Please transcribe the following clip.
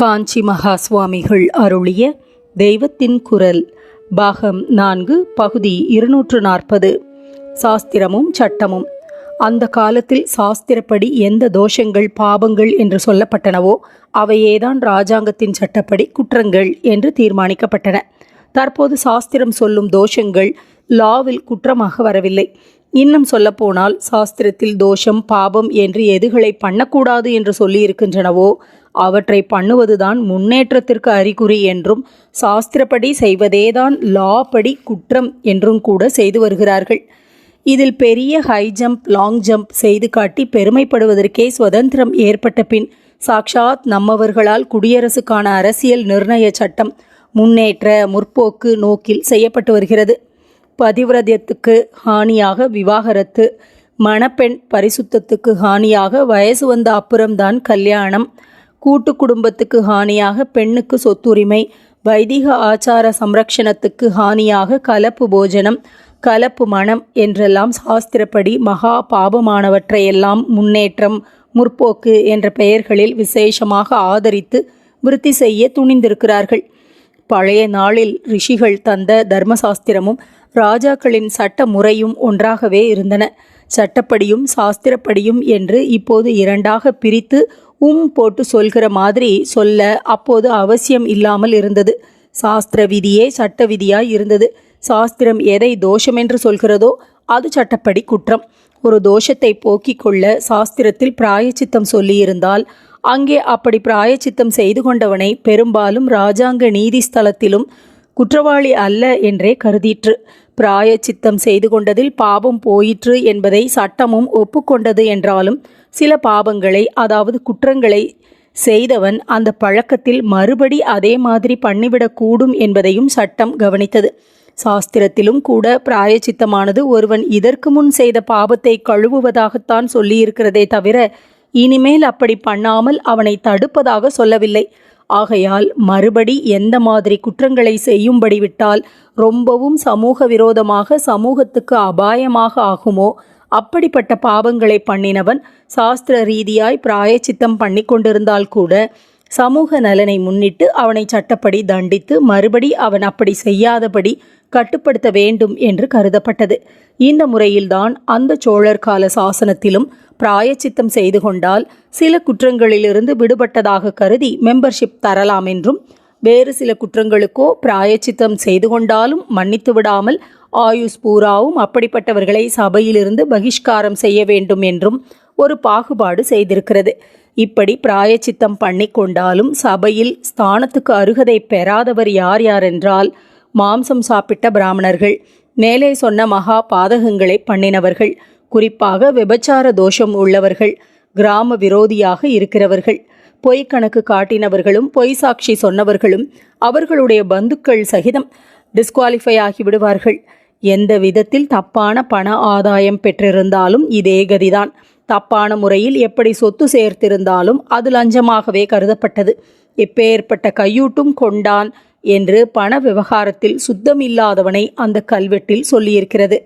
காஞ்சி மகா சுவாமிகள் அருளிய தெய்வத்தின் குரல் பாகம் நான்கு பகுதி இருநூற்று நாற்பது. சாஸ்திரமும் சட்டமும். அந்த காலத்தில் சாஸ்திரப்படி எந்த தோஷங்கள் பாபங்கள் என்று சொல்லப்பட்டனவோ அவையேதான் ராஜாங்கத்தின் சட்டப்படி குற்றங்கள் என்று தீர்மானிக்கப்பட்டன. தற்போது சாஸ்திரம் சொல்லும் தோஷங்கள் லாவில் குற்றமாக வரவில்லை. இன்னும் சொல்லப்போனால் சாஸ்திரத்தில் தோஷம் பாபம் என்று எதுகளை பண்ணக்கூடாது என்று சொல்லியிருக்கின்றனவோ அவற்றை பண்ணுவதுதான் முன்னேற்றத்திற்கு அறிகுறி என்றும் சாஸ்திரப்படி செய்வதேதான் லா படி குற்றம் என்றும் கூட செய்து வருகிறார்கள். இதில் பெரிய ஹை ஜம்ப் லாங் ஜம்ப் செய்து காட்டி பெருமைப்படுவதற்கே சுதந்திரம் ஏற்பட்ட பின் சாக்ஷாத் நம்மவர்களால் குடியரசுக்கான அரசியல் நிர்ணய சட்டம் முன்னேற்ற முற்போக்கு நோக்கில் செய்யப்பட்டு வருகிறது. பதிவிரதத்துக்கு ஹானியாக விவாகரத்து மணப்பெண் பரிசுத்தத்துக்கு ஹானியாக வயசு வந்த அப்புறம்தான் கல்யாணம் கூட்டு குடும்பத்துக்கு ஹானியாக பெண்ணுக்கு சொத்துரிமை வைதிக ஆச்சார சம்ரக்ஷணத்துக்கு ஹானியாக கலப்பு போஜனம் கலப்பு மனம் என்றெல்லாம் சாஸ்திரப்படி மகா பாபமானவற்றையெல்லாம் முன்னேற்றம் முற்போக்கு என்ற பெயர்களில் விசேஷமாக ஆதரித்து விருத்தி செய்ய துணிந்திருக்கிறார்கள். பழைய நாளில் ரிஷிகள் தந்த தர்மசாஸ்திரமும் ராஜாக்களின் சட்ட முறையும் ஒன்றாகவே இருந்தன. சட்டப்படியும் சாஸ்திரப்படியும் என்று இப்போது இரண்டாக பிரித்து உம் போட்டு சொல்கிற மாதிரி சொல்ல அப்போது அவசியம் இல்லாமல் இருந்தது. சாஸ்திர விதியே சட்ட விதியாய் இருந்தது. சாஸ்திரம் எதை தோஷம் என்று சொல்கிறதோ அது சட்டப்படி குற்றம். ஒரு தோஷத்தை போக்கிக் கொள்ள சாஸ்திரத்தில் பிராயச்சித்தம் சொல்லியிருந்தால் அங்கே அப்படி பிராயச்சித்தம் செய்து கொண்டவனை பெரும்பாலும் ராஜாங்க நீதிஸ்தலத்திலும் குற்றவாளி அல்ல என்றே கருதிற்று. பிராயச்சித்தம் செய்து கொண்டதில் பாவம் போயிற்று என்பதை சட்டமும் ஒப்புக்கொண்டது என்றாலும் சில பாவங்களை அதாவது குற்றங்களை செய்தவன் அந்த பழக்கத்தில் மறுபடி அதே மாதிரி பண்ணிவிடக்கூடும் என்பதையும் சட்டம் கவனித்தது. சாஸ்திரத்திலும் கூட பிராயச்சித்தமானது ஒருவன் இதற்கு முன் செய்த பாவத்தை கழுவுவதாகத்தான் சொல்லியிருக்கிறதே தவிர இனிமேல் அப்படி பண்ணாமல் அவனை தடுப்பதாக சொல்லவில்லை. ஆகையால் மறுபடி எந்த மாதிரி குற்றங்களை செய்யும்படி விட்டால் ரொம்பவும் சமூக விரோதமாக சமூகத்துக்கு அபாயமாக ஆகுமோ அப்படிப்பட்ட பாவங்களை பண்ணினவன் சாஸ்திர ரீதியாய் பிராயச்சித்தம் பண்ணி கொண்டிருந்தால் கூட சமூக நலனை முன்னிட்டு அவனை சட்டப்படி தண்டித்து மறுபடி அவன் அப்படி செய்யாதபடி கட்டுப்படுத்த வேண்டும் என்று கருதப்பட்டது. இந்த முறையில்தான் அந்த சோழர் கால சாசனத்திலும் பிராயச்சித்தம் செய்து கொண்டால் சில குற்றங்களிலிருந்து விடுபட்டதாக கருதி மெம்பர்ஷிப் தரலாம் என்றும் வேறு சில குற்றங்களுக்கோ பிராயச்சித்தம் செய்து கொண்டாலும் மன்னித்து விடாமல் ஆயுஸ் பூராவும் அப்படிப்பட்டவர்களை சபையிலிருந்து பகிஷ்காரம் செய்ய வேண்டும் என்றும் ஒரு பாகுபாடு செய்திருக்கிறது. இப்படி பிராயச்சித்தம் பண்ணி கொண்டாலும் சபையில் ஸ்தானத்துக்கு அருகதை பெறாதவர் யார் யார் என்றால் மாம்சம் சாப்பிட்ட பிராமணர்கள் மேலே சொன்ன மகா பாதகங்களை பண்ணினவர்கள் குறிப்பாக விபச்சார தோஷம் உள்ளவர்கள் கிராம விரோதியாக இருக்கிறவர்கள். பொய் கணக்கு காட்டினவர்களும் பொய் சாட்சி சொன்னவர்களும் அவர்களுடைய பந்துக்கள் சகிதம் டிஸ்குவாலிஃபை ஆகிவிடுவார்கள் எந்த விதத்தில் தப்பான பண ஆதாயம் பெற்றிருந்தாலும் இதே கதிதான். தப்பான முறையில் எப்படி சொத்து சேர்த்திருந்தாலும் அது லஞ்சமாகவே கருதப்பட்டது. எப்பேற்பட்ட கையூட்டும் கொண்டான் என்று பண விவகாரத்தில் சுத்தமில்லாதவனை அந்த கல்வெட்டில் சொல்லியிருக்கிறது.